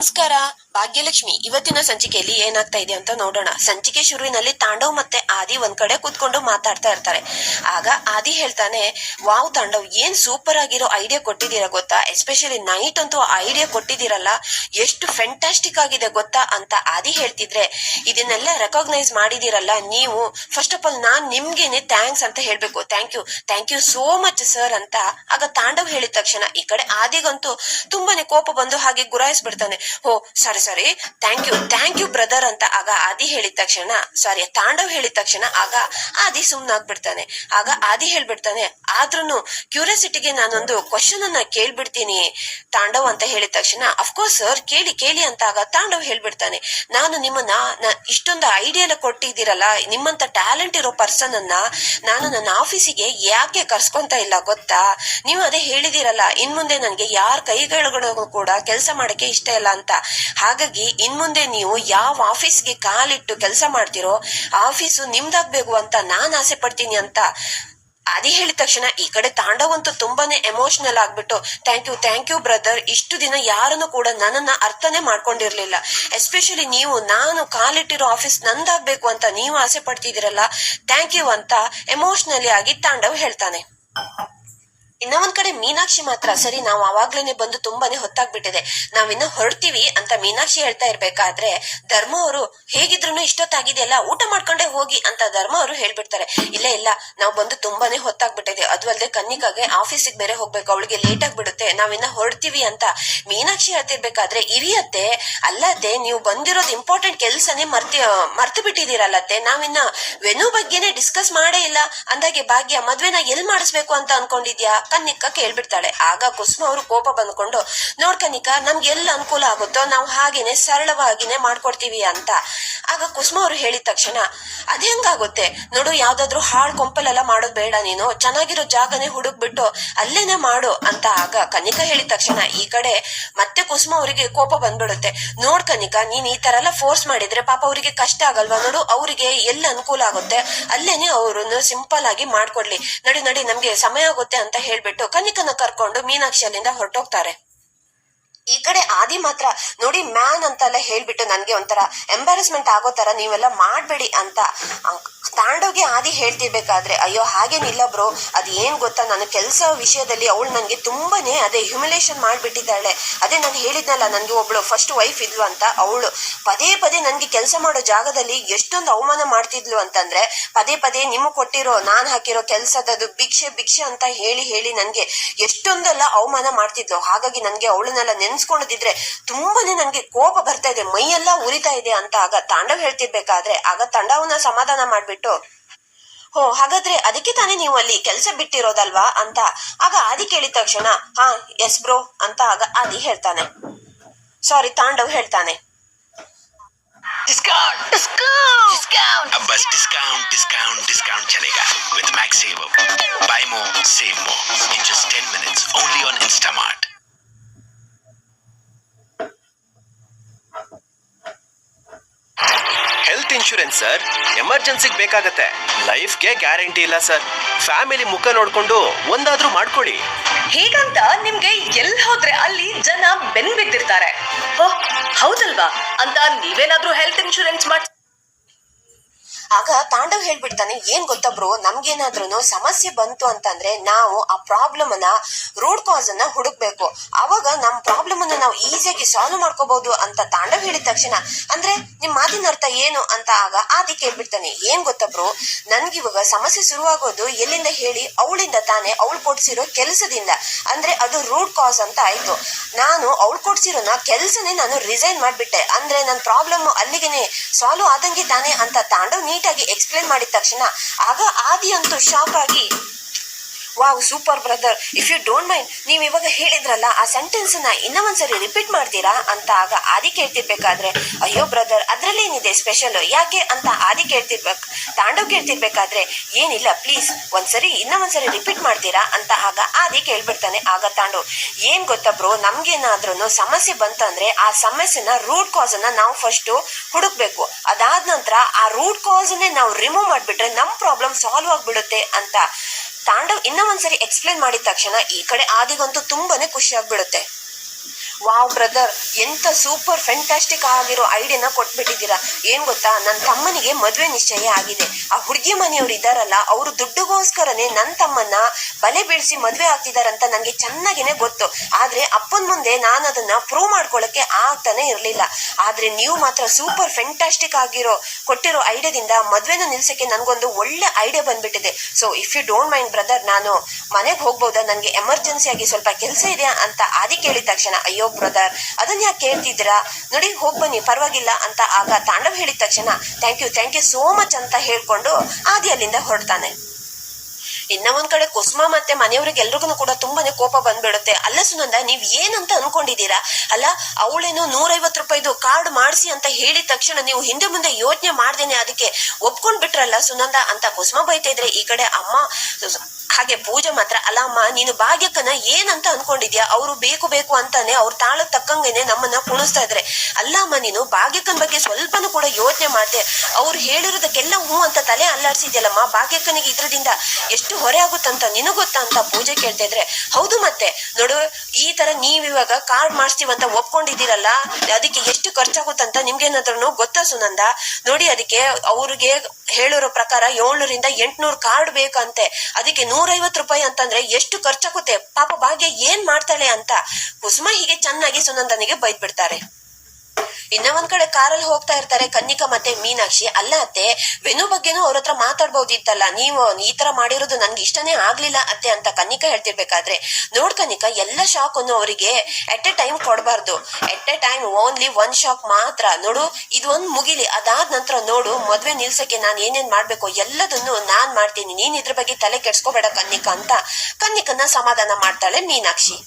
ನಮಸ್ಕಾರ. ಭಾಗ್ಯಲಕ್ಷ್ಮಿ, ಇವತ್ತಿನ ಸಂಚಿಕೆಯಲ್ಲಿ ಏನಾಗ್ತಾ ಇದೆ ಅಂತ ನೋಡೋಣ. ಸಂಚಿಕೆ ಶುರುವಿನಲ್ಲಿ ತಾಂಡವ್ ಮತ್ತೆ ಆದಿ ಒಂದ್ ಕಡೆ ಕೂತ್ಕೊಂಡು ಮಾತಾಡ್ತಾ ಇರ್ತಾರೆ. ಆಗ ಆದಿ ಹೇಳ್ತಾನೆ, ವಾವ್ ತಾಂಡವ್, ಏನ್ ಸೂಪರ್ ಆಗಿರೋ ಐಡಿಯಾ ಕೊಟ್ಟಿದ್ದೀರಾ ಗೊತ್ತಾ? ಎಸ್ಪೆಷಲಿ ನೈಟ್ ಅಂತೂ ಐಡಿಯಾ ಕೊಟ್ಟಿದ್ದೀರಲ್ಲ, ಎಷ್ಟು ಫೆಂಟಾಸ್ಟಿಕ್ ಆಗಿದೆ ಗೊತ್ತಾ? ಅಂತ ಆದಿ ಹೇಳ್ತಿದ್ರೆ, ಇದನ್ನೆಲ್ಲ ರೆಕಾಗ್ನೈಸ್ ಮಾಡಿದಿರಲ್ಲ ನೀವು ಫಸ್ಟ್ ಆಫ್ ಆಲ್ ನಾನ್ ನಿಮ್ಗೇನೆ ಥ್ಯಾಂಕ್ಸ್ ಅಂತ ಹೇಳ್ಬೇಕು. Thank you thank you so much sir ಅಂತ. ಆಗ ತಾಂಡವ್ ಹೇಳಿದ ತಕ್ಷಣ ಈ ಕಡೆ ಆದಿಗಂತೂ ತುಂಬಾನೇ ಕೋಪ ಬಂದು ಹಾಗೆ ಗುರಾಯಿಸ್ಬಿಡ್ತಾನೆ. ಓ sorry sorry thank you thank you brother ಅಂತ ಆಗ ಆದಿ ಹೇಳಿದ ತಕ್ಷಣ ಸಾರಿ ತಾಂಡವ್ ಹೇಳಿದ ತಕ್ಷಣ ಆಗ ಆದಿ ಸುಮ್ನಾಗ್ಬಿಡ್ತಾನೆ. ಆಗ ಆದಿ ಹೇಳ್ಬಿಡ್ತಾನೆ, ಆದ್ರೂನು ಕ್ಯೂರಿಯಾಸಿಟಿಗೆ ನಾನೊಂದು ಕ್ವಶನ್ ಅನ್ನ ಕೇಳ್ಬಿಡ್ತೀನಿ ತಾಂಡವ್ ಅಂತ ಹೇಳಿದ ತಕ್ಷಣ ಅಫ್ಕೋರ್ಸ್ ಸರ್ ಕೇಳಿ ಕೇಳಿ ಅಂತ ಆಗ ತಾಂಡವ್ ಹೇಳ್ಬಿಡ್ತಾನೆ. ನಾನು ನಿಮ್ಮನ್ನ ಇಷ್ಟೊಂದು ಐಡಿಯಾನ ಕೊಟ್ಟಿದ್ದೀರಲ್ಲ, ನಿಮ್ಮಂತ ಟ್ಯಾಲೆಂಟ್ ಇರೋ ಪರ್ಸನ್ ಅನ್ನ ನಾನು ನನ್ನ ಆಫೀಸಿಗೆ ಯಾಕೆ ಕರ್ಸ್ಕೊಂತ ಇಲ್ಲ ಗೊತ್ತಾ? ನೀವು ಅದೇ ಹೇಳಿದಿರಲ್ಲ ಇನ್ ಮುಂದೆ ನನ್ಗೆ ಯಾರ ಕೈಗಳು ಕೂಡ ಕೆಲಸ ಮಾಡಕ್ಕೆ ಇಷ್ಟ ಇಲ್ಲ ಅಂತ. ಹಾಗಾಗಿ ಇನ್ಮುಂದೆ ನೀವು ಯಾವ ಆಫೀಸ್ಗೆ ಕಾಲಿಟ್ಟು ಕೆಲಸ ಮಾಡ್ತಿರೋ, ಆಫೀಸು ನಿಮ್ದಾಗ್ಬೇಕು ಅಂತ ನಾನ್ ಆಸೆ ಪಡ್ತೀನಿ ಅಂತ ಅದೇ ಹೇಳಿದ ತಕ್ಷಣ ಈ ಕಡೆ ತಾಂಡವಂತೂ ತುಂಬಾನೇ ಎಮೋಷನಲ್ ಆಗ್ಬಿಟ್ಟು thank you thank you brother ಇಷ್ಟು ದಿನ ಯಾರನ್ನು ಕೂಡ ನನ್ನನ್ನ ಅರ್ಥನೇ ಮಾಡ್ಕೊಂಡಿರ್ಲಿಲ್ಲ. ಎಸ್ಪೆಷಲಿ ನೀವು, ನಾನು ಕಾಲಿಟ್ಟಿರೋ ಆಫೀಸ್ ನಂದಾಗ್ಬೇಕು ಅಂತ ನೀವು ಆಸೆ ಪಡ್ತಿದ್ದೀರಲ್ಲ ಥ್ಯಾಂಕ್ ಯು ಅಂತ ಎಮೋಷನಲಿ ಆಗಿ ತಾಂಡವ್ ಹೇಳ್ತಾನೆ. ಇನ್ನ ಒಂದ್ ಕಡೆ ಮೀನಾಕ್ಷಿ ಮಾತ್ರ. ಸರಿ, ನಾವು ಅವಾಗ್ಲೇನೆ ಬಂದು ತುಂಬಾನೇ ಹೊತ್ತಾಗ್ಬಿಟ್ಟಿದೆ. ನಾವಿನ್ನ ಹೊರಡ್ತೀವಿ ಅಂತ ಮೀನಾಕ್ಷಿ ಹೇಳ್ತಾ ಇರ್ಬೇಕಾದ್ರೆ, ಧರ್ಮ ಅವರು ಹೇಗಿದ್ರು ಇಷ್ಟೊತ್ತಾಗಿದೆಯಲ್ಲ, ಊಟ ಮಾಡ್ಕೊಂಡೆ ಹೋಗಿ ಅಂತ ಧರ್ಮ ಅವರು ಹೇಳ್ಬಿಡ್ತಾರೆ. ಇಲ್ಲ ಇಲ್ಲ, ನಾವು ಬಂದು ತುಂಬಾನೇ ಹೊತ್ತಾಗ್ಬಿಟ್ಟಿದೆ. ಅದು ಅಲ್ಲದೆ ಕನ್ನಿಕಾಗೆ ಆಫೀಸಿಗೆ ಬೇರೆ ಹೋಗ್ಬೇಕು, ಅವಳಿಗೆ ಲೇಟ್ ಆಗ್ಬಿಡುತ್ತೆ, ನಾವಿನ್ನ ಹೊರಡ್ತೀವಿ ಅಂತ ಮೀನಾಕ್ಷಿ ಹೇಳ್ತಿರ್ಬೇಕಾದ್ರೆ, ಇರಿಯತ್ತೆ ಅಲ್ಲದೆ ನೀವು ಬಂದಿರೋದು ಇಂಪಾರ್ಟೆಂಟ್ ಕೆಲ್ಸನೇ ಮರ್ತಿ, ಮರ್ತು ಬಿಟ್ಟಿದ್ದೀರಲ್ಲತ್ತೆ, ನಾವಿನ್ನ ವೆನು ಬಗ್ಗೆನೆ ಡಿಸ್ಕಸ್ ಮಾಡೇ ಇಲ್ಲ. ಅಂದಾಗೆ ಭಾಗ್ಯ, ಮದ್ವೆನ ಎಲ್ ಮಾಡಿಸ್ಬೇಕು ಅಂತ ಅನ್ಕೊಂಡಿದ್ಯಾ? ಕನ್ನಿಕ ಕೇಳ್ಬಿಡ್ತಾಳೆ. ಆಗ ಕುಸುಮ ಅವರು ಕೋಪ ಬಂದ್ಕೊಂಡು ನೋಡ್ಕನಿಕ ನಮ್ಗೆ ಎಲ್ಲ ಅನುಕೂಲ ಆಗುತ್ತೋ, ನಾವು ಹಾಗೇನೆ ಸರಳವಾಗಿನೇ ಮಾಡ್ಕೊಡ್ತೀವಿ ಅಂತ. ಆಗ ಕುಸುಮ ಅವರು ಹೇಳಿದ ತಕ್ಷಣ, ಅದ್ ಹೆಂಗಾಗುತ್ತೆ? ನೋಡು, ಯಾವ್ದಾದ್ರು ಹಾಳ್ ಕೊಂಪಲೆಲ್ಲ ಮಾಡೋದ್ ಬೇಡ ನೀನು. ಚೆನ್ನಾಗಿರೋ ಜಾಗನೇ ಹುಡುಕ್ಬಿಟ್ಟು ಅಲ್ಲೇನೆ ಮಾಡು ಅಂತ ಆಗ ಕನ್ನಿಕಾ ಹೇಳಿದ ತಕ್ಷಣ, ಈ ಕಡೆ ಮತ್ತೆ ಕುಸುಮ ಅವರಿಗೆ ಕೋಪ ಬಂದ್ಬಿಡುತ್ತೆ. ನೋಡ್ ಕನ್ನಿಕಾ ನೀನ್ ಈ ತರ ಎಲ್ಲ ಫೋರ್ಸ್ ಮಾಡಿದ್ರೆ ಪಾಪ ಅವರಿಗೆ ಕಷ್ಟ ಆಗಲ್ವಾ? ನೋಡು, ಅವರಿಗೆ ಎಲ್ಲ ಅನುಕೂಲ ಆಗುತ್ತೆ. ಅಲ್ಲೇನೆ ಅವ್ರನ್ನ ಸಿಂಪಲ್ ಆಗಿ ಮಾಡ್ಕೊಡ್ಲಿ. ನಡಿ ನಡಿ, ನಮ್ಗೆ ಸಮಯ ಆಗುತ್ತೆ ಅಂತ ಹೇಳ್ಬಿಟ್ಟು ಕನಿಕನ ಕರ್ಕೊಂಡು ಮೀನಾಕ್ಷಿ ಅಲ್ಲಿಂದ ಹೊರಟೋಗ್ತಾರೆ. ಈ ಕಡೆ ಆದಿ ಮಾತ್ರ ನೋಡಿ ಮ್ಯಾನ್ ಅಂತೆಲ್ಲ ಹೇಳ್ಬಿಟ್ಟು ನನ್ಗೆ ಒಂಥರ ಎಂಬಾರಸ್ಮೆಂಟ್ ಆಗೋ ತರ ನೀವೆಲ್ಲ ಮಾಡ್ಬೇಡಿ ಅಂತ ತಾಂಡೋಗಿ ಆದಿ ಹೇಳ್ತಿರ್ಬೇಕಾದ್ರೆ, ಅಯ್ಯೋ, ಹಾಗೇನಿಲ್ಲ ಬ್ರೋ, ಅದು ಏನ್ ಗೊತ್ತಾ? ನನ್ನ ಕೆಲಸ ವಿಷಯದಲ್ಲಿ ಅವಳು ನನ್ಗೆ ತುಂಬಾನೇ ಅದೇ ಹ್ಯುಮಿಲೇಷನ್ ಮಾಡ್ಬಿಟ್ಟಿದ್ದಾಳೆ. ಅದೇ ನಾನು ಹೇಳಿದ್ನಲ್ಲ ನನ್ಗೆ ಒಬ್ಳು ಫಸ್ಟ್ ವೈಫ್ ಇದ್ಲು ಅಂತ, ಅವಳು ಪದೇ ಪದೇ ನನ್ಗೆ ಕೆಲಸ ಮಾಡೋ ಜಾಗದಲ್ಲಿ ಎಷ್ಟೊಂದು ಅವಮಾನ ಮಾಡ್ತಿದ್ಲು ಅಂತಂದ್ರೆ, ಪದೇ ಪದೇ ನಿಮಗೆ ಕೊಟ್ಟಿರೋ, ನಾನ್ ಹಾಕಿರೋ ಕೆಲಸದದು ಭಿಕ್ಷೆ ಭಿಕ್ಷೆ ಅಂತ ಹೇಳಿ ಹೇಳಿ ನನ್ಗೆ ಎಷ್ಟೊಂದೆಲ್ಲ ಅವಮಾನ ಮಾಡ್ತಿದ್ಲು. ಹಾಗಾಗಿ ನನ್ಗೆ ಅವಳನ್ನೆಲ್ಲ ನೆನ್ಸ್ಕೊಂಡಿದ್ರೆ ತುಂಬಾನೇ ನನ್ಗೆ ಕೋಪ ಬರ್ತಾ ಇದೆ ಮೈಯೆಲ್ಲ ಉರಿತಾ ಇದೆ ಅಂತ ಆಗ ತಾಂಡವ್ ಹೇಳ್ತಿರ್ಬೇಕಾದ್ರೆ ಆಗ ತಂಡವನ್ನ ಸಮಾಧಾನ ಮಾಡ್ಬಿಟ್ಟು ಹೋ ಹಾಗಾದ್ರೆ ಅದಕ್ಕೆ ತಾನೇ ನೀವು ಅಲ್ಲಿ ಕೆಲಸ ಬಿಟ್ಟಿರೋದಲ್ವಾ ಅಂತ ಆಗ ಆದಿ ಕೇಳಿದ ತಕ್ಷಣ ಹಾ ಎಸ್ ಬ್ರೋ ಅಂತ ಆಗ ಆದಿ ಹೇಳ್ತಾನೆ ಸಾರಿ ತಾಂಡವ್ ಹೇಳ್ತಾನೆ डिस्काउंट डिस्काउंट डिस्काउंट अब बस डिस्काउंट डिस्काउंट डिस्काउंट चलेगा with Max Saver buy more save more in just 10 minutes only on Instamart insurance sir ಎಮರ್ಜೆನ್ಸಿಗೆ ಬೇಕಾಗತ್ತೆ. ಲೈಫ್ಗೆ ಗ್ಯಾರಂಟಿ ಇಲ್ಲ ಸರ್ ಫ್ಯಾಮಿಲಿ ಮುಖ ನೋಡ್ಕೊಂಡು ಒಂದಾದ್ರೂ ಮಾಡ್ಕೊಳ್ಳಿ. ಹೇಗಂತ ನಿಮ್ಗೆ ಎಲ್ ಹೋದ್ರೆ ಅಲ್ಲಿ ಜನ ಬೆನ್ ಬಿದ್ದಿರ್ತಾರೆ ಹೌದಲ್ವಾ? ಅಂತ ನೀವೇನಾದ್ರೂ ಹೆಲ್ತ್ ಇನ್ಶೂರೆನ್ಸ್ ಮಾಡಿ ಆಗ ತಾಂಡವ್ ಹೇಳ್ಬಿಡ್ತಾನೆ, ಏನ್ ಗೊತ್ತಾ ಬ್ರೋ? ನಮ್ಗೇನಾದ್ರೂ ಸಮಸ್ಯೆ ಬಂತು ಅಂತಂದ್ರೆ ನಾವು ಆ ಪ್ರಾಬ್ಲಮ್ ಅನ್ನ ರೂಟ್ ಕಾಸ್ ಅನ್ನ ಹುಡುಕ್ಬೇಕು. ಅವಾಗ ನಮ್ ಪ್ರಾಬ್ಲಮ್ ಅನ್ನ ನಾವು ಈಸಿಯಾಗಿ ಸಾಲ್ವ್ ಮಾಡ್ಕೋಬಹುದು ಅಂತ ತಾಂಡವ್ ಹೇಳಿದ ತಕ್ಷಣ, ಅಂದ್ರೆ ನಿಮ್ ಮಾತಿನ ಅರ್ಥ ಏನು ಅಂತ ಆಗ ಆದಿ ಕೇಳ್ಬಿಡ್ತಾನೆ ಏನ್ ಗೊತ್ತಾ ಬ್ರೋ? ನನ್ಗಿವಾಗ ಸಮಸ್ಯೆ ಶುರುವಾಗೋದು ಎಲ್ಲಿಂದ ಹೇಳಿ? ಅವಳಿಂದ ತಾನೇ, ಅವಳು ಕೊಡ್ಸಿರೋ ಕೆಲಸದಿಂದ. ಅಂದ್ರೆ ಅದು ರೂಟ್ ಕಾಸ್ ಅಂತ ಆಯ್ತು. ನಾನು ಅವಳು ಕೊಡ್ಸಿರೋನ ಕೆಲ್ಸನೇ ನಾನು ರಿಸೈನ್ ಮಾಡ್ಬಿಟ್ಟೆ. ಅಂದ್ರೆ ನನ್ನ ಪ್ರಾಬ್ಲಮ್ ಅಲ್ಲಿಗೆನೆ ಸಾಲ್ವ್ ಆದಂಗೆ ತಾನೇ ಅಂತ ತಾಂಡವ್ ನೀಟಾಗಿ ಎಕ್ಸ್ಪ್ಲೇನ್ ಮಾಡಿದ ತಕ್ಷಣ ಆಗ ಆದಿ ಅಂತೂ ಶಾಕ್ ಆಗಿ wow super brother if you don't mind ನೀವು ಇವಾಗ ಹೇಳಿದ್ರಲ್ಲ, ಆ ಸೆಂಟೆನ್ಸ್ನ ಇನ್ನ ಒಂದ್ಸರಿ ರಿಪೀಟ್ ಮಾಡ್ತೀರಾ ಅಂತ ಆಗ ಆದಿ ಕೇಳ್ತಿರ್ಬೇಕಾದ್ರೆ, ಅಯ್ಯೋ ಬ್ರದರ್ ಅದ್ರಲ್ಲೇನಿದೆ ಸ್ಪೆಷಲ್ ಯಾಕೆ? ಅಂತ ಆದಿ ಕೇಳ್ತಿರ್ಬೇಕು, ತಾಂಡವ್ ಕೇಳ್ತಿರ್ಬೇಕಾದ್ರೆ, ಏನಿಲ್ಲ ಪ್ಲೀಸ್ ಒಂದ್ಸರಿ ಇನ್ನ ಒಂದ್ಸರಿ ರಿಪೀಟ್ ಮಾಡ್ತೀರಾ? ಅಂತ ಆಗ ಆದಿ ಕೇಳ್ಬಿಡ್ತಾನೆ. ಆಗ ತಾಂಡವ್, ಏನ್ ಗೊತ್ತಾ ಬ್ರೋ ನಮ್ಗೇನಾದ್ರೂ ಸಮಸ್ಯೆ ಬಂತಂದ್ರೆ ಆ ಸಮಸ್ಯೆನ ರೂಟ್ ಕಾಸ್ ಅನ್ನ ನಾವು ಫಸ್ಟ್ ಹುಡುಕ್ಬೇಕು. ಅದಾದ ನಂತರ ಆ ರೂಟ್ ಕಾಸ್ ನಾವು ರಿಮೂವ್ ಮಾಡ್ಬಿಟ್ರೆ ನಮ್ ಪ್ರಾಬ್ಲಮ್ ಸಾಲ್ವ್ ಆಗ್ಬಿಡುತ್ತೆ ಅಂತ ತಾಂಡವ್ ಇನ್ನ ಒಂದ್ಸರಿ ಎಕ್ಸ್ಪ್ಲೇನ್ ಮಾಡಿದ ತಕ್ಷಣ ಈ ಕಡೆ ಆದಿಗಂತೂ ತುಂಬಾನೇ ಖುಷಿ ಆಗ್ಬಿಡುತ್ತೆ. ವಾವ್ ಬ್ರದರ್, ಎಂತ ಸೂಪರ್ ಫ್ಯಾಂಟಾಸ್ಟಿಕ್ ಆಗಿರೋ ಐಡಿಯಾನ ಕೊಟ್ಬಿಟ್ಟಿದ್ದೀರಾ. ಏನ್ ಗೊತ್ತಾ? ನನ್ನ ತಮ್ಮನಿಗೆ ಮದುವೆ ನಿಶ್ಚಯ ಆಗಿದೆ. ಆ ಹುಡುಗಿ ಮನೆಯವರು ಇದ್ದಾರಲ್ಲ, ಅವರು ದುಡ್ಡುಗೋಸ್ಕರನೇ ನನ್ನ ತಮ್ಮನ್ನ ಬಲೆ ಬೀಳಿಸಿ ಮದುವೆ ಆಗ್ತಿದಾರಂತ ನನಗೆ ಚೆನ್ನಾಗಿನೇ ಗೊತ್ತು. ಆದ್ರೆ ಅಪ್ಪನ ಮುಂದೆ ನಾನು ಅದನ್ನ ಪ್ರೂವ್ ಮಾಡ್ಕೊಳಕ್ಕೆ ಆಗ್ತಾನೆ ಇರಲಿಲ್ಲ. ಆದ್ರೆ ನೀವು ಮಾತ್ರ ಸೂಪರ್ ಫ್ಯಾಂಟಾಸ್ಟಿಕ್ ಆಗಿರೋ, ಕೊಟ್ಟಿರೋ ಐಡಿಯಾದಿಂದ ಮದುವೆನ ನಿಲ್ಸಕ್ಕೆ ನನಗೊಂದು ಒಳ್ಳೆ ಐಡಿಯಾ ಬಂದ್ಬಿಟ್ಟಿದೆ. So if you don't mind brother ನಾನು ಮನೆಗೆ ಹೋಗ್ಬೋದಾ? ನನಗೆ ಎಮರ್ಜೆನ್ಸಿಯಾಗಿ ಸ್ವಲ್ಪ ಕೆಲಸ ಇದೆ ಅಂತ ಆದಿ ಕೇಳಿದ ತಕ್ಷಣ, ಅಯ್ಯೋ ಬ್ರದರ್. ಅದನ್ನ ಯಾಕೆ ಕೇಳ್ತಿದ್ದೀರಾ ನೋಡಿ, ಹೋಗಿ ಬನ್ನಿ, ಪರವಾಗಿಲ್ಲ ಅಂತ ಆಗ ತಾಂಡವ್ ಹೇಳಿದ ತಕ್ಷಣ thank you thank you so much ಅಂತ ಹೇಳ್ಕೊಂಡು ಆದಿ ಅಲ್ಲಿಂದ ಹೊರಡ್ತಾನೆ. ಇನ್ನ ಒಂದ್ ಕಡೆ ಕುಸುಮ ಮತ್ತೆ ಮನೆಯವರಿಗೆ ಎಲ್ರಿಗೂ ಕೂಡ ತುಂಬಾನೇ ಕೋಪ ಬಂದ್ಬಿಡುತ್ತೆ. ಅಲ್ಲ ಸುನಂದ, ನೀವ್ ಏನಂತ ಅನ್ಕೊಂಡಿದ್ದೀರಾ? ಅಲ್ಲ, ಅವಳೇನು ನೂರೈವತ್ ರೂಪಾಯಿದು ಕಾರ್ಡ್ ಮಾಡಿಸಿ ಅಂತ ಹೇಳಿದ ತಕ್ಷಣ ನೀವು ಹಿಂದೆ ಮುಂದೆ ಯೋಚನೆ ಮಾಡ್ದೇನೆ ಅದಕ್ಕೆ ಒಪ್ಕೊಂಡ್ ಬಿಟ್ರಲ್ಲ ಸುನಂದ ಅಂತ ಕುಸುಮ ಬೈತಾ ಇದ್ರೆ ಈ ಕಡೆ ಅಮ್ಮ ಹಾಗೆ ಪೂಜೆ ಮಾತ್ರ ಅಲ್ಲಮ್ಮ ನೀನು ಭಾಗ್ಯಕ್ಕನ ಏನಂತ ಅನ್ಕೊಂಡಿದ್ಯಾ? ಅವ್ರು ಬೇಕು ಬೇಕು ಅಂತಾನೆ ಅವ್ರ ತಾಳ ತಕ್ಕಂಗೆನೆ ನಮ್ಮನ್ನ ಕುಣಿಸ್ತಾ ಇದ್ರೆ. ಅಲ್ಲಮ್ಮ ನೀನು ಭಾಗ್ಯಕ್ಕನ್ ಬಗ್ಗೆ ಸ್ವಲ್ಪನೂ ಕೂಡ ಯೋಚನೆ ಮಾಡ್ದೆ. ಅವ್ರು ಹೇಳಿರೋದಕ್ಕೆಲ್ಲ ಹ್ಞೂ ಅಂತ ತಲೆ ಅಲ್ಲಾಡ್ಸಿದ್ಯಲ್ಲಮ್ಮ, ಭಾಗ್ಯಕ್ಕನಿಗೆ ಇದ್ರದಿಂದ ಎಷ್ಟು ಹೊರೆ ಆಗುತ್ತಂತ ನಿನಗೊತ್ತಾ ಅಂತ ಪೂಜೆ ಕೇಳ್ತಾ ಇದ್ರೆ? ಹೌದು ಮತ್ತೆ. ನೋಡು, ಈ ತರ ನೀವ್ ಇವಾಗ ಕಾರ್ಡ್ ಮಾಡಿಸ್ತೀವಂತ ಒಪ್ಕೊಂಡಿದ್ದೀರಲ್ಲ, ಅದಕ್ಕೆ ಎಷ್ಟು ಖರ್ಚಾಗುತ್ತಂತ ನಿಮ್ಗೇನಾದ್ರೂ ಗೊತ್ತಾ ಸುನಂದ? ನೋಡಿ, ಅದಕ್ಕೆ ಅವ್ರಿಗೆ ಹೇಳಿರೋ ಪ್ರಕಾರ ಏಳ್ನೂರಿಂದ ಎಂಟ್ನೂರು ಕಾರ್ಡ್ ಬೇಕಂತೆ. ಅದಕ್ಕೆ ನೂರೈವತ್ ರೂಪಾಯಿ ಅಂತಂದ್ರೆ ಎಷ್ಟು ಖರ್ಚಾಗುತ್ತೆ? ಪಾಪ ಭಾಗ್ಯ ಏನ್ ಮಾಡ್ತಾಳೆ ಅಂತ ಕುಸುಮ ಹೀಗೆ ಚೆನ್ನಾಗಿ ಸುನಂದನಿಗೆ ಬೈದ್ ಬಿಡ್ತಾರೆ ಇನ್ನ ಒಂದ್ ಕಡೆ ಕಾರಲ್ಲಿ ಹೋಗ್ತಾ ಇರ್ತಾರೆ ಕನ್ನಿಕಾ ಮತ್ತೆ ಮೀನಾಕ್ಷಿ. ಅಲ್ಲ ಅತ್ತೆ ವೆನು ಬಗ್ಗೆನೂ ಅವ್ರ ಹತ್ರ ಮಾತಾಡ್ಬೋದಿತ್ತಲ್ಲ, ನೀವು ಈ ತರ ಮಾಡಿರೋದು ನನ್ಗೆ ಇಷ್ಟನೇ ಆಗ್ಲಿಲ್ಲ ಅತ್ತೆ ಅಂತ ಕನ್ನಿಕಾ ಹೇಳ್ತಿರ್ಬೇಕಾದ್ರೆ. ನೋಡ್ ಕನ್ನಿಕಾ, ಎಲ್ಲ ಶಾಕ್ ಅನ್ನು ಅವರಿಗೆ. ಎಟ್ ಎ ಟೈಮ್ ಕೊಡಬಾರ್ದು. At a time only one shock ಮಾತ್ರ. ನೋಡು, ಇದು ಒಂದ್ ಮುಗಿಲಿ. ಅದಾದ ನಂತರ ನೋಡು, ಮದ್ವೆ ನಿಲ್ಸಕ್ಕೆ ನಾನ್ ಏನೇನ್ ಮಾಡ್ಬೇಕು ಎಲ್ಲದನ್ನು ನಾನ್ ಮಾಡ್ತೀನಿ. ನೀನ್ ಇದ್ರ ಬಗ್ಗೆ ತಲೆ ಕೆಡ್ಸ್ಕೋಬೇಡ ಕನ್ನಿಕಾ ಅಂತ ಕನ್ನಿಕನ್ನ ಸಮಾಧಾನ ಮಾಡ್ತಾಳೆ ಮೀನಾಕ್ಷಿ.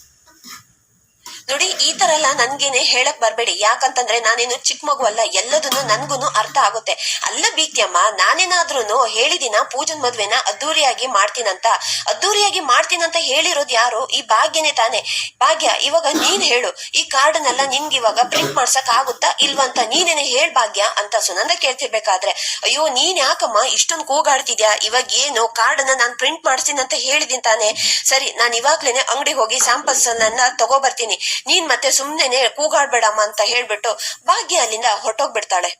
ನೋಡಿ, ಈ ತರ ಎಲ್ಲ ನನ್ಗೇನೆ ಹೇಳಕ್ ಬರ್ಬೇಡಿ. ಯಾಕಂತಂದ್ರೆ ನಾನೇನು ಚಿಕ್ಕ ಮಗು ಅಲ್ಲ, ಎಲ್ಲದನ್ನು ನನ್ಗೂನು ಅರ್ಥ ಆಗುತ್ತೆ. ಅಲ್ಲ ಬೀತ್ಯಮ್ಮ ನಾನೇನಾದ್ರೂ ಹೇಳಿದಿನ, ಪೂಜನ್ ಮದ್ವೆನ ಅದ್ದೂರಿಯಾಗಿ ಮಾಡ್ತೀನಂತ? ಅದ್ದೂರಿಯಾಗಿ ಮಾಡ್ತೀನಂತ ಹೇಳಿರೋದು ಯಾರು? ಈ ಭಾಗ್ಯನೇ ತಾನೆ. ಭಾಗ್ಯ, ಇವಾಗ ನೀನ್ ಹೇಳು. ಈ ಕಾರ್ಡನ್ನೆಲ್ಲ ನಿನ್ಗೆ ಇವಾಗ ಪ್ರಿಂಟ್ ಮಾಡ್ಸಕ್ ಆಗುತ್ತಾ ಇಲ್ವಂತ ನೀನೇನೆ ಹೇಳ್ ಭಾಗ್ಯ ಅಂತ ಸುನಂದ ಕೇಳ್ತಿರ್ಬೇಕಾದ್ರೆ, ಅಯ್ಯೋ, ನೀನ್ ಯಾಕಮ್ಮ ಇಷ್ಟೊಂದು ಕೂಗಾಡ್ತಿದ್ಯಾ? ಇವಾಗ ಏನು? ಕಾರ್ಡ್ ನಾನ್ ಪ್ರಿಂಟ್ ಮಾಡ್ತೀನಿ ಅಂತ ಹೇಳಿದೀನಿ ತಾನೆ? ಸರಿ, ನಾನು ಇವಾಗ್ಲೇನೆ ಅಂಗಡಿ ಹೋಗಿ ಸ್ಯಾಂಪಲ್ಸ್ ಅನ್ನ ತಗೋಬರ್ತೀನಿ. ನೀನ್ ಮತ್ತೆ ಸುಮ್ನೆ ಕೂಗಾಡ್ಬೇಡಮ್ಮ ಅಂತ ಹೇಳ್ಬಿಟ್ಟು ಭಾಗ್ಯ ಅಲ್ಲಿಂದ ಹೊರಟೋಗ್ಬಿಡ್ತಾಳೆ.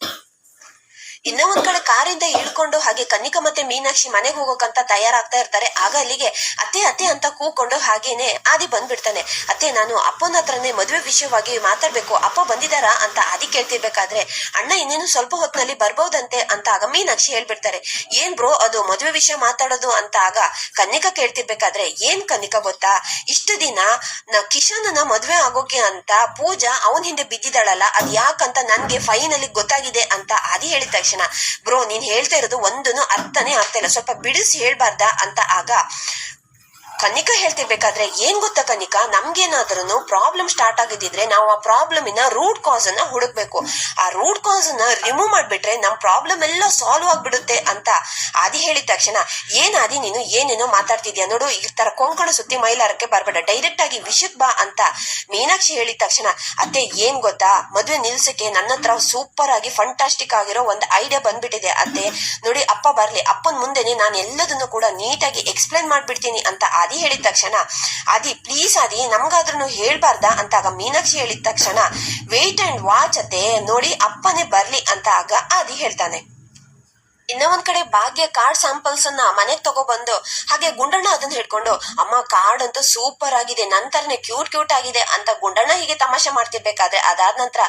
ಇನ್ನ ಒಂದ್ ಕಡೆ ಕಾರಿಂದ ಇಳ್ಕೊಂಡು ಹಾಗೆ ಕನ್ನಿಕಾ ಮತ್ತೆ ಮೀನಾಕ್ಷಿ ಮನೆಗೆ ಹೋಗೋಕಂತ ತಯಾರಾಗ್ತಾ ಇರ್ತಾರೆ. ಆಗ ಅಲ್ಲಿಗೆ ಅತ್ತೆ ಅತ್ತೆ ಅಂತ ಕೂಕೊಂಡು ಹಾಗೇನೆ ಆದಿ ಬಂದ್ಬಿಡ್ತಾನೆ. ಅತ್ತೆ, ನಾನು ಅಪ್ಪನ ಹತ್ರನೇ ಮದುವೆ ವಿಷಯವಾಗಿ ಮಾತಾಡ್ಬೇಕು. ಅಪ್ಪ ಬಂದಿದಾರಾ ಅಂತ ಆದಿ ಕೇಳ್ತಿರ್ಬೇಕಾದ್ರೆ, ಅಣ್ಣ, ಇನ್ನೇನು ಸ್ವಲ್ಪ ಹೊತ್ತಿನಲ್ಲಿ ಬರ್ಬೋದಂತೆ ಅಂತ ಆಗ ಮೀನಾಕ್ಷಿ ಹೇಳ್ಬಿಡ್ತಾರೆ. ಏನ್ ಬ್ರೋ, ಅದು ಮದುವೆ ವಿಷಯ ಮಾತಾಡೋದು ಅಂತ ಆಗ ಕನ್ನಿಕಾ ಕೇಳ್ತಿರ್ಬೇಕಾದ್ರೆ, ಏನ್ ಕನ್ನಿಕಾ ಗೊತ್ತಾ? ಇಷ್ಟು ದಿನ ನ ಕಿಶನನ ಮದ್ವೆ ಆಗೋಕೆ ಅಂತ ಪೂಜಾ ಅವನ್ ಹಿಂದೆ ಬಿದ್ದಿದ್ದಾಳಲ್ಲ ಅದ್ ಯಾಕಂತ ನನ್ಗೆ ಫೈನಲಿ ಗೊತ್ತಾಗಿದೆ ಅಂತ ಆದಿ ಹೇಳಿದ ತಕ್ಷಣ ಬ್ರೋ ನೀನ್ ಹೇಳ್ತಾ ಇರೋದು ಒಂದನ್ನು ಅರ್ಥನೇ ಆಗ್ತಾ ಇಲ್ಲ. ಸ್ವಲ್ಪ ಬಿಡಿಸಿ ಹೇಳ್ಬಾರ್ದಾ ಅಂತ ಆಗ ಕನ್ನಿಕಾ ಹೇಳ್ತಿರ್ಬೇಕಾದ್ರೆ ಏನ್ ಗೊತ್ತಾ ಕನ್ನಿಕಾ ನಮ್ಗೇನಾದ್ರೂ ಪ್ರಾಬ್ಲಮ್ ಸ್ಟಾರ್ಟ್ ಆಗಿದ್ದಿದ್ರೆ ನಾವು ಆ ಪ್ರಾಬ್ಲಮ್ ಇನ ರೂಟ್ ಕಾಸ್ ಅನ್ನ ಹುಡುಕ್ಬೇಕು. ಆ ರೂಟ್ ಕಾಸ್ ಅನ್ನ ರಿಮೂವ್ ಮಾಡ್ಬಿಟ್ರೆ ನಮ್ ಪ್ರಾಬ್ಲಮ್ ಎಲ್ಲ ಸಾಲ್ವ್ ಆಗ್ಬಿಡುತ್ತೆ ಅಂತ ಆದಿ ಹೇಳಿದ ತಕ್ಷಣ, ಏನ್ ಆದಿ ನೀನು ಏನೇನೋ ಮಾತಾಡ್ತಿದ್ಯಾ? ನೋಡು, ಈ ತರ ಕೊಂಕಣ ಸುತ್ತಿ ಮೈಲಾರಕ್ಕೆ ಬರ್ಬೇಡ ಡೈರೆಕ್ಟ್ ಆಗಿ ವಿಷಕ್ ಬಾ ಅಂತ ಮೀನಾಕ್ಷಿ ಹೇಳಿದ ತಕ್ಷಣ, ಅತ್ತೆ ಏನ್ ಗೊತ್ತಾ? ಮದ್ವೆ ನಿಲ್ಸಕ್ಕೆ ನನ್ನ ಹತ್ರ ಸೂಪರ್ ಆಗಿ ಫಂಟಾಸ್ಟಿಕ್ ಆಗಿರೋ ಒಂದು ಐಡಿಯಾ ಬಂದ್ಬಿಟ್ಟಿದೆ ಅತ್ತೆ. ನೋಡಿ, ಅಪ್ಪ ಬರ್ಲಿ, ಅಪ್ಪನ ಮುಂದೆನೆ ನಾನು ಎಲ್ಲದನ್ನು ಕೂಡ ನೀಟಾಗಿ ಎಕ್ಸ್ಪ್ಲೈನ್ ಮಾಡ್ಬಿಡ್ತೀನಿ ಅಂತ ಆದಿ ಹೇಳಿದ ತಕ್ಷಣ, ಆದಿ ಪ್ಲೀಸ್ ಆದಿ ನಮ್ಗಾದ್ರೂ ಹೇಳ್ಬಾರ್ದ? ಅಂತ ಆಗ ಮೀನಾಕ್ಷಿ ಹೇಳಿದ ತಕ್ಷಣ ವೇಟ್ ಅಂಡ್ ವಾಚ್ ಅತ್ತೆ, ನೋಡಿ ಅಪ್ಪನೇ ಬರ್ಲಿ ಅಂತ ಆಗ ಆದಿ ಹೇಳ್ತಾನೆ. ಇನ್ನ ಒಂದ್ ಕಡೆ ಭಾಗ್ಯ ಕಾರ್ಡ್ ಸ್ಯಾಂಪಲ್ಸ್ ಅನ್ನ ಮನೆಗ್ ತಗೊಬಂದು, ಹಾಗೆ ಗುಂಡಣ್ಣ ಅದನ್ನ ಹಿಡ್ಕೊಂಡು, ಅಮ್ಮ ಕಾರ್ಡ್ ಅಂತೂ ಸೂಪರ್ ಆಗಿದೆ, ನಂತರನೇ ಕ್ಯೂಟ್ ಕ್ಯೂಟ್ ಆಗಿದೆ ಅಂತ ಗುಂಡಣ್ಣ ಹೀಗೆ ತಮಾಷೆ ಮಾಡ್ತಿರ್ಬೇಕಾದ್ರೆ, ಅದಾದ ನಂತರ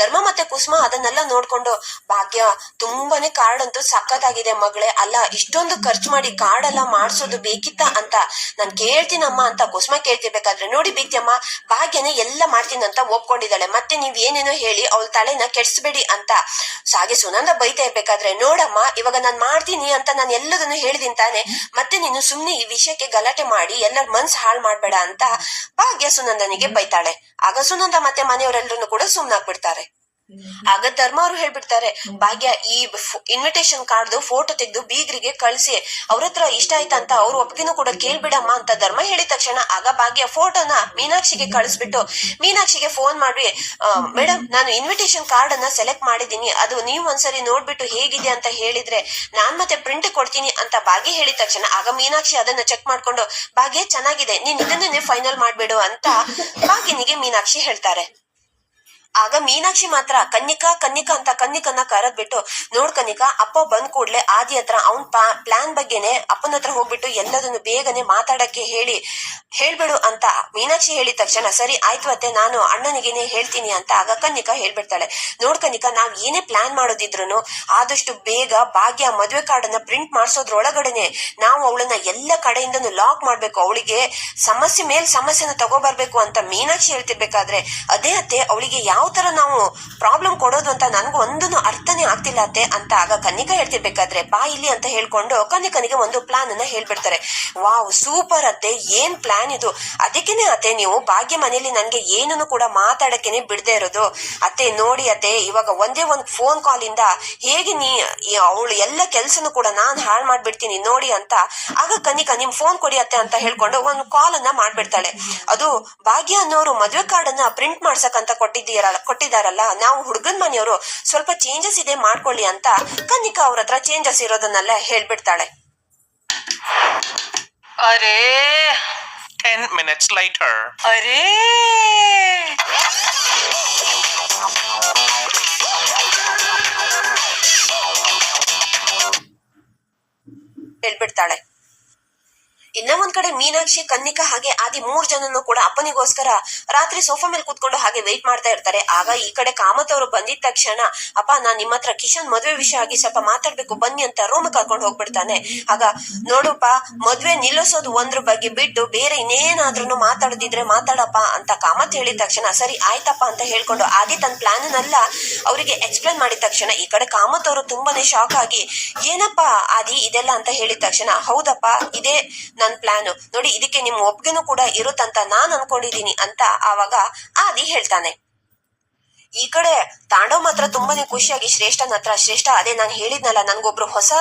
ಧರ್ಮ ಮತ್ತೆ ಕುಸುಮ ಅದನ್ನೆಲ್ಲ ನೋಡ್ಕೊಂಡು, ಭಾಗ್ಯ, ತುಂಬಾನೇ ಕಾರ್ಡ್ ಅಂತೂ ಸಖತ್ತಾಗಿದೆ ಮಗಳೇ, ಅಲ್ಲ, ಇಷ್ಟೊಂದು ಖರ್ಚು ಮಾಡಿ ಕಾರ್ಡ್ ಎಲ್ಲ ಮಾಡಿಸೋದು ಬೇಕಿತ್ತ ಅಂತ ನಾನ್ ಕೇಳ್ತೀನಮ್ಮ ಅಂತ ಕುಸುಮ ಕೇಳ್ತಿರ್ಬೇಕಾದ್ರೆ, ನೋಡಿ ಬೀಗ್ತಿಯಮ್ಮ ಭಾಗ್ಯನೇ ಎಲ್ಲ ಮಾಡ್ತೀನಂತ ಒಪ್ಕೊಂಡಿದ್ದಾಳೆ, ಮತ್ತೆ ನೀವ್ ಏನೇನೋ ಹೇಳಿ, ಅವಳ ತಲೆನ ಕೆಡ್ಸ್ಬೇಡಿ ಅಂತ ಸಾಗೆ ಸುನಂದ ಬೈತಾ ಇರ್ಬೇಕಾದ್ರೆ, ನೋಡಮ್ಮ, ಇವಾಗ ನಾನ್ ಮಾಡ್ತೀನಿ ಅಂತ ನಾನು ಎಲ್ಲದನ್ನು ಹೇಳಿದೀನಿ ತಾನೆ. ಮತ್ತೆ ನೀನು ಸುಮ್ನೆ ಈ ವಿಷಯಕ್ಕೆ ಗಲಾಟೆ ಮಾಡಿ ಎಲ್ಲರ ಮನ್ಸ್ ಹಾಳು ಮಾಡ್ಬೇಡ ಅಂತ ಭಾಗ್ಯ ಸುನಂದನಿಗೆ ಬೈತಾಳೆ. ಆಗ ಸುನಂದ ಮತ್ತೆ ಮನೆಯವರೆಲ್ಲರೂ ಕೂಡ ಸುಮ್ನಾಗ್ಬಿಡ್ತಾರೆ ಆಗ ಧರ್ಮ ಅವರು ಹೇಳ್ಬಿಡ್ತಾರೆ ಭಾಗ್ಯ ಈ ಇನ್ವಿಟೇಷನ್ ಕಾರ್ಡ್ ಫೋಟೋ ತೆಗೆದು ಬೀಗ್ರಿಗೆ ಕಳ್ಸಿ ಅವ್ರ ಹತ್ರ ಇಷ್ಟ ಆಯ್ತಾ ಅಂತ ಅವ್ರ ಒಪ್ಪಿಗೆನೂ ಕೂಡ ಕೇಳ್ಬಿಡಮ್ಮ ಅಂತ ಧರ್ಮ ಹೇಳಿದ ತಕ್ಷಣ ಆಗ ಭಾಗ್ಯ ಫೋಟೋನ ಮೀನಾಕ್ಷಿಗೆ ಕಳಿಸ್ಬಿಟ್ಟು ಮೀನಾಕ್ಷಿಗೆ ಫೋನ್ ಮಾಡಿ ಮೇಡಮ್ ನಾನು ಇನ್ವಿಟೇಷನ್ ಕಾರ್ಡ್ ಅನ್ನ ಸೆಲೆಕ್ಟ್ ಮಾಡಿದೀನಿ ಅದು ನೀವು ಒಂದ್ಸರಿ ನೋಡ್ಬಿಟ್ಟು ಹೇಗಿದೆ ಅಂತ ಹೇಳಿದ್ರೆ ನಾನ್ ಮತ್ತೆ ಪ್ರಿಂಟ್ ಕೊಡ್ತೀನಿ ಅಂತ ಭಾಗ್ಯ ಹೇಳಿದ ತಕ್ಷಣ ಆಗ ಮೀನಾಕ್ಷಿ ಅದನ್ನ ಚೆಕ್ ಮಾಡ್ಕೊಂಡು ಭಾಗ್ಯ ಚೆನ್ನಾಗಿದೆ ನೀನ್ ಇದನ್ನೇ ಫೈನಲ್ ಮಾಡ್ಬಿಡು ಅಂತ ಭಾಗ್ಯನಿಗೆ ಮೀನಾಕ್ಷಿ ಹೇಳ್ತಾರೆ. ಆಗ ಮೀನಾಕ್ಷಿ ಮಾತ್ರ ಕನ್ನಿಕಾ ಕನ್ನಿಕಾ ಅಂತ ಕನ್ನಿಕನ್ನ ಕರೆದ್ಬಿಟ್ಟು, ನೋಡ್ ಕನ್ನಿಕಾ ಅಪ್ಪ ಬಂದ್ ಕೂಡ್ಲೆ ಆದಿ ಹತ್ರ ಅವ್ನ್ ಪ್ಲಾನ್ ಬಗ್ಗೆನೆ ಅಪ್ಪನ ಹತ್ರ ಹೋಗ್ಬಿಟ್ಟು ಎಲ್ಲದನ್ನು ಬೇಗನೆ ಮಾತಾಡಕ್ಕೆ ಹೇಳಿ, ಹೇಳ್ಬಿಡು ಅಂತ ಮೀನಾಕ್ಷಿ ಹೇಳಿದ ತಕ್ಷಣ, ಸರಿ ಆಯ್ತು ಅತ್ತೆ, ನಾನು ಅಣ್ಣನಿಗೆನೆ ಹೇಳ್ತೀನಿ ಅಂತ ಆಗ ಕನ್ನಿಕಾ ಹೇಳ್ಬಿಡ್ತಾಳೆ. ನೋಡ್ ಕನ್ನಿಕಾ ನಾವ್ ಏನೇ ಪ್ಲಾನ್ ಮಾಡೋದಿದ್ರು ಆದಷ್ಟು ಬೇಗ ಭಾಗ್ಯ, ಮದ್ವೆ ಕಾರ್ಡ್ ಅನ್ನ ಪ್ರಿಂಟ್ ಮಾಡಿಸೋದ್ರೊಳಗಡೆನೆ ನಾವು ಅವಳನ್ನ ಎಲ್ಲ ಕಡೆಯಿಂದನೂ ಲಾಕ್ ಮಾಡ್ಬೇಕು. ಅವಳಿಗೆ ಸಮಸ್ಯೆ ಮೇಲ್ ಸಮಸ್ಯೆನ ತಗೋಬರ್ಬೇಕು ಅಂತ ಮೀನಾಕ್ಷಿ ಹೇಳ್ತಿರ್ಬೇಕಾದ್ರೆ, ಅದೇ ಅತ್ತೆ, ಅವಳಿಗೆ ಯಾವ ತರ ನಾವು ಪ್ರಾಬ್ಲಮ್ ಕೊಡೋದು ಅಂತ ನನಗೂ ಒಂದನ್ನು ಅರ್ಥನೇ ಆಗ್ತಿಲ್ಲ ಅತ್ತೆ ಅಂತ ಆಗ ಕನ್ನಿಕಾ ಹೇಳ್ತಿರ್ಬೇಕಾದ್ರೆ ಬಾ ಇಲ್ಲಿ ಅಂತ ಹೇಳ್ಕೊಂಡು ಕನ್ನಿಕನಿಗೆ ಒಂದು ಪ್ಲಾನ್ ಅನ್ನ ಹೇಳ್ಬಿಡ್ತಾರೆ. ವಾವ್ ಸೂಪರ್ ಅತ್ತೆ, ಏನ್ ಪ್ಲಾನ್ ಇದು? ಅದಕ್ಕೇನೆ ಅತ್ತೆ, ನೀವು ಭಾಗ್ಯ ಮನೆಯಲ್ಲಿ ನನ್ಗೆ ಏನನ್ನು ಕೂಡ ಮಾತಾಡಕ್ಕೇನೆ ಬಿಡದೆ ಇರೋದು. ಅತ್ತೆ, ನೋಡಿ ಅತ್ತೆ, ಇವಾಗ ಒಂದೇ ಒಂದ್ ಫೋನ್ ಕಾಲ್ ಇಂದ ಹೇಗೆ ನೀ ಅವಳು ಎಲ್ಲ ಕೆಲ್ಸನೂ ಕೂಡ ನಾನ್ ಹಾಳು ಮಾಡ್ಬಿಡ್ತೀನಿ, ನೋಡಿ ಅಂತ ಆಗ ಕನಿಕ ನಿಮ್ ಫೋನ್ ಕೊಡಿ ಅತ್ತೆ ಅಂತ ಹೇಳ್ಕೊಂಡು ಒಂದು ಕಾಲ್ ಅನ್ನ ಮಾಡ್ಬಿಡ್ತಾಳೆ. ಅದು ಭಾಗ್ಯ ಅನ್ನೋರು ಮದುವೆ ಕಾರ್ಡ್ ಅನ್ನ ಪ್ರಿಂಟ್ ಮಾಡ್ಸಕ್ ಅಂತ ಕೊಟ್ಟಿದ್ದೀರಲ್ಲ ಕೊಟ್ಟಿದಾರಲ್ಲ ನಾವು ಹುಡುಗನ್ ಮನೆಯವರು ಸ್ವಲ್ಪ ಚೇಂಜಸ್ ಇದೆ ಮಾಡ್ಕೊಳ್ಳಿ ಅಂತ ಕನ್ನಿಕಾ ಅವ್ರ ಹತ್ರ ಚೇಂಜಸ್ ಇರೋದನ್ನೆಲ್ಲ ಹೇಳ್ಬಿಡ್ತಾಳೆ. ಅರೇ ಟೆನ್ ಮಿನಿಟ್ಸ್ ಲೈಟರ್ ಅರೇ! ಮೀನಾಕ್ಷಿ, ಕನ್ನಿಕಾ ಹಾಗೆ ಆದಿ ಮೂರ್ ಜನನು ಕೂಡ ಅಪ್ಪನಿಗೋಸ್ಕರ ರಾತ್ರಿ ಸೋಫಾ ಮೇಲೆ ಕೂತ್ಕೊಂಡು ಹಾಗೆ ವೇಟ್ ಮಾಡ್ತಾ ಇರ್ತಾರೆ. ಆಗ ಈ ಕಡೆ ಕಾಮತ್ ಅವರು ಬಂದಿದ ತಕ್ಷಣ, ಅಪ್ಪ, ನಾನ್ ನಿಮ್ಮ ಹತ್ರ ಕಿಶನ್ ಮದ್ವೆ ವಿಷಯ ಆಗಿ ಸ್ವಲ್ಪ ಮಾತಾಡ್ಬೇಕು, ಬನ್ನಿ ಅಂತ ರೂಮ್ ಕರ್ಕೊಂಡು ಹೋಗ್ಬಿಡ್ತಾನೆ. ಆಗ, ನೋಡುಪ್ಪ, ಮದ್ವೆ ನಿಲ್ಲಿಸೋದು ಒಂದ್ರ ಬಗ್ಗೆ ಬಿಟ್ಟು ಬೇರೆ ಇನ್ನೇನಾದ್ರೂ ಮಾತಾಡದಿದ್ರೆ ಮಾತಾಡಪ್ಪ ಅಂತ ಕಾಮತ್ ಹೇಳಿದ ತಕ್ಷಣ, ಸರಿ, ಆಯ್ತಪ್ಪ ಅಂತ ಹೇಳ್ಕೊಂಡು ಆದಿ ತನ್ನ ಪ್ಲಾನ್ ಅಲ್ಲ ಅವರಿಗೆ ಎಕ್ಸ್ಪ್ಲೇನ್ ಮಾಡಿದ ತಕ್ಷಣ, ಈ ಕಡೆ ಕಾಮತ್ ಅವರು ತುಂಬಾನೇ ಶಾಕ್ ಆಗಿ, ಏನಪ್ಪ ಆದಿ, ಇದೆಲ್ಲ? ಅಂತ ಹೇಳಿದ ತಕ್ಷಣ, ಹೌದಪ್ಪ, ಇದೇ ನನ್ ಪ್ಲಾನ್ ನೋಡಿ ಇದಕ್ಕೆ ನಿಮ್ ಒಪ್ಪಿಗೆನೂ ಕೂಡ ಇರುತ್ತಂತ ನಾನ್ ಅನ್ಕೊಂಡಿದೀನಿ ಅಂತ ಆವಾಗ ಆದಿ ಹೇಳ್ತಾನೆ. ಈ ಕಡೆ ತಾಂಡವ್ ಮಾತ್ರ ತುಂಬಾನೇ ಖುಷಿಯಾಗಿ ಶ್ರೇಷ್ಠನ ಹತ್ರ, ಶ್ರೇಷ್ಠ ಅದೇ ನಾನು ಹೇಳಿದ್ನಲ್ಲ ನನ್ಗೊಬ್ರು ಹೊಸ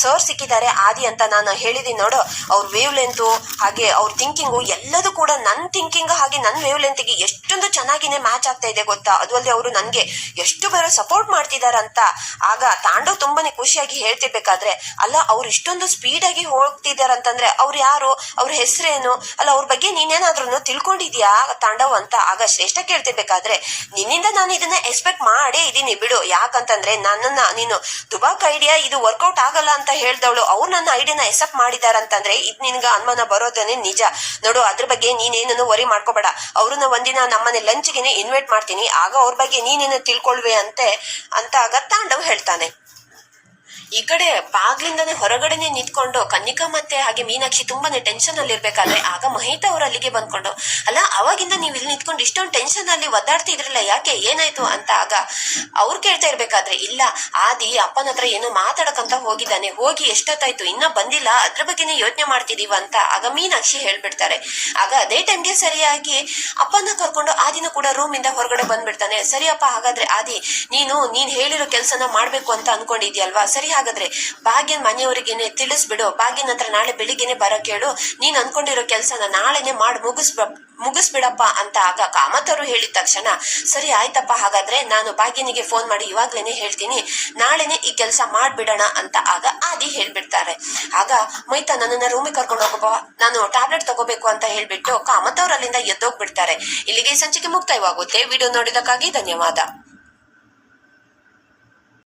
ಸರ್ ಸಿಕ್ಕಿದ್ದಾರೆ, ಆದಿ ಅಂತ ನಾನು ಹೇಳಿದೀನಿ ನೋಡು, ಅವ್ರ ವೇವ್ ಲೆಂತು ಹಾಗೆ ಅವ್ರ ಥಿಂಕಿಂಗು ಎಲ್ಲದೂ ಕೂಡ ನನ್ನ ಥಿಂಕಿಂಗ್ ಹಾಗೆ ನನ್ನ ವೇವ್ ಲೆಂತ್ಗೆ ಎಷ್ಟೊಂದು ಚೆನ್ನಾಗಿನೇ ಮ್ಯಾಚ್ ಆಗ್ತಾ ಇದೆ ಗೊತ್ತಾ? ಅದು ಅಲ್ಲದೆ ಅವರು ನನಗೆ ಎಷ್ಟು ಬೇರೆ ಸಪೋರ್ಟ್ ಮಾಡ್ತಿದಾರಂತ ಆಗ ತಾಂಡವ್ ತುಂಬಾನೇ ಖುಷಿಯಾಗಿ ಹೇಳ್ತಿರ್ಬೇಕಾದ್ರೆ, ಅಲ್ಲ ಅವ್ರು ಇಷ್ಟೊಂದು ಸ್ಪೀಡ್ ಆಗಿ ಹೋಗ್ತಿದಾರಂತಂದ್ರೆ ಅವ್ರು ಯಾರು? ಅವ್ರ ಹೆಸರೇನು? ಅಲ್ಲ ಅವ್ರ ಬಗ್ಗೆ ನೀನೇನಾದ್ರೂ ತಿಳ್ಕೊಂಡಿದ್ಯಾ ತಾಂಡವ್ ಅಂತ? ಆಗ ಶ್ರೇಷ್ಠ ಕೇಳ್ತಿರ್ಬೇಕಾದ್ರೆ ನಿನ್ನಿಂದ ನಾನು ಇದನ್ನ ಎಕ್ಸ್ಪೆಕ್ಟ್ ಮಾಡೇ ಇದೀನಿ. ಬಿಡು, ಯಾಕಂತಂದ್ರೆ ನನ್ನನ್ನ, ನೀನು ದುಬಾಕ್ ಐಡಿಯಾ ಇದು ವರ್ಕೌಟ್ ಆಗಲ್ಲ ಅಂತ ಹೇಳ್ದವಳು, ಅವ್ರು ನನ್ನ ಐಡಿಯಾನ ಎಕ್ಸೆಪ್ಟ್ ಮಾಡಿದಾರಂತಂದ್ರೆ ಇದ್ ನಿನ್ಗ ಅನುಮಾನ ಬರೋದನ್ನೇ ನಿಜ. ನೋಡು, ಅದ್ರ ಬಗ್ಗೆ ನೀನೇನನ್ನು ವರಿ ಮಾಡ್ಕೋಬೇಡ. ಅವ್ರನ್ನ ಒಂದಿನ ನಮ್ಮನೆ ಲಂಚ್ಗೆನೆ ಇನ್ವೈಟ್ ಮಾಡ್ತೀನಿ. ಆಗ ಅವ್ರ ಬಗ್ಗೆ ನೀನೇನು ತಿಳ್ಕೊಳ್ವೆ ಅಂತೆ, ಅಂತ ಆಗ ತಾಂಡವ್ ಹೇಳ್ತಾನೆ. ಈ ಕಡೆ ಬಾಗ್ಲಿಂದಾನೆ ಹೊರಗಡೆನೆ ನಿಂತ್ಕೊಂಡು ಕನ್ನಿಕಾ ಮತ್ತೆ ಹಾಗೆ ಮೀನಾಕ್ಷಿ ತುಂಬಾನೇ ಟೆನ್ಷನ್ ಅಲ್ಲಿ ಇರ್ಬೇಕಾದ್ರೆ ಆಗ ಮಹಿತ ಅವ್ರು ಅಲ್ಲಿಗೆ ಬಂದ್ಕೊಂಡು, ಅಲ್ಲ, ಅವಾಗಿಂದ ನೀವು ಇಲ್ಲಿ ನಿಂತ್ಕೊಂಡು ಇಷ್ಟೊಂದು ಟೆನ್ಷನ್ ಅಲ್ಲಿ ಒದ್ದಾಡ್ತಿದ್ರಲ್ಲ ಯಾಕೆ ಏನಾಯ್ತು? ಅಂತ ಆಗ ಅವ್ರು ಕೇಳ್ತಾ ಇರ್ಬೇಕಾದ್ರೆ, ಇಲ್ಲ, ಆದಿ ಅಪ್ಪನ ಹತ್ರ ಏನೋ ಮಾತಾಡಕಂತ ಹೋಗಿದ್ದಾನೆ, ಹೋಗಿ ಎಷ್ಟೊತ್ತಾಯ್ತು, ಇನ್ನ ಬಂದಿಲ್ಲ, ಅದ್ರ ಬಗ್ಗೆನೇ ಯೋಚನೆ ಮಾಡ್ತಿದೀವ ಅಂತ ಆಗ ಮೀನಾಕ್ಷಿ ಹೇಳ್ಬಿಡ್ತಾರೆ. ಆಗ ಅದೇ ಟೈಮ್ಗೆ ಸರಿಯಾಗಿ ಅಪ್ಪನ ಕರ್ಕೊಂಡು ಆದಿನ ಕೂಡ ರೂಮ್ ಇಂದ ಹೊರಗಡೆ ಬಂದ್ಬಿಡ್ತಾನೆ. ಸರಿಯಪ್ಪ, ಹಾಗಾದ್ರೆ ಆದಿ, ನೀನು, ನೀನ್ ಹೇಳಿರೋ ಕೆಲಸನ ಮಾಡ್ಬೇಕು ಅಂತ ಅನ್ಕೊಂಡಿದ್ಯಲ್ವಾ ಸರಿ ಹಾಗಾದ್ರೆ ಭಾಗ್ಯನ್ ಮನೆಯವರಿಗೇನೆ ತಿಳಿಸ್ಬಿಡು. ಭಾಗ್ಯನ ಹತ್ರ ನಾಳೆ ಬೆಳಿಗ್ಗೆನೆ ಬರೋ ಹೇಳು ನೀನ್ ಅನ್ಕೊಂಡಿರೋ ಕೆಲ್ಸನ ನಾಳೆನೆ ಮಾಡಿ ಮುಗಿಸ್ ಮುಗಿಸ್ಬಿಡಪ್ಪ ಅಂತ ಆಗ ಕಾಮತ್ ಅವರು ಹೇಳಿದ ತಕ್ಷಣ, ಸರಿ ಆಯ್ತಪ್ಪ ಹಾಗಾದ್ರೆ ನಾನು ಭಾಗ್ಯನಿಗೆ ಫೋನ್ ಮಾಡಿ ಇವಾಗ್ಲೇನೆ ಹೇಳ್ತೀನಿ. ನಾಳೆನೆ ಈ ಕೆಲಸ ಮಾಡ್ಬಿಡೋಣ ಅಂತ ಆಗ ಆದಿ ಹೇಳ್ಬಿಡ್ತಾರೆ. ಆಗ ಮೈತಾ ನನ್ನನ್ನ ರೂಮಿಗೆ ಕರ್ಕೊಂಡು ಹೋಗಪ್ಪ ನಾನು ಟ್ಯಾಬ್ಲೆಟ್ ತಗೋಬೇಕು ಅಂತ ಹೇಳ್ಬಿಟ್ಟು ಕಾಮತ್ ಅವ್ರು ಅಲ್ಲಿಂದ ಎದ್ದೋಗ್ಬಿಡ್ತಾರೆ. ಇಲ್ಲಿಗೆ ಸಂಚಿಕೆ ಮುಕ್ತಾಯವಾಗುತ್ತೆ. ವಿಡಿಯೋ ನೋಡಿದಕ್ಕಾಗಿ ಧನ್ಯವಾದ.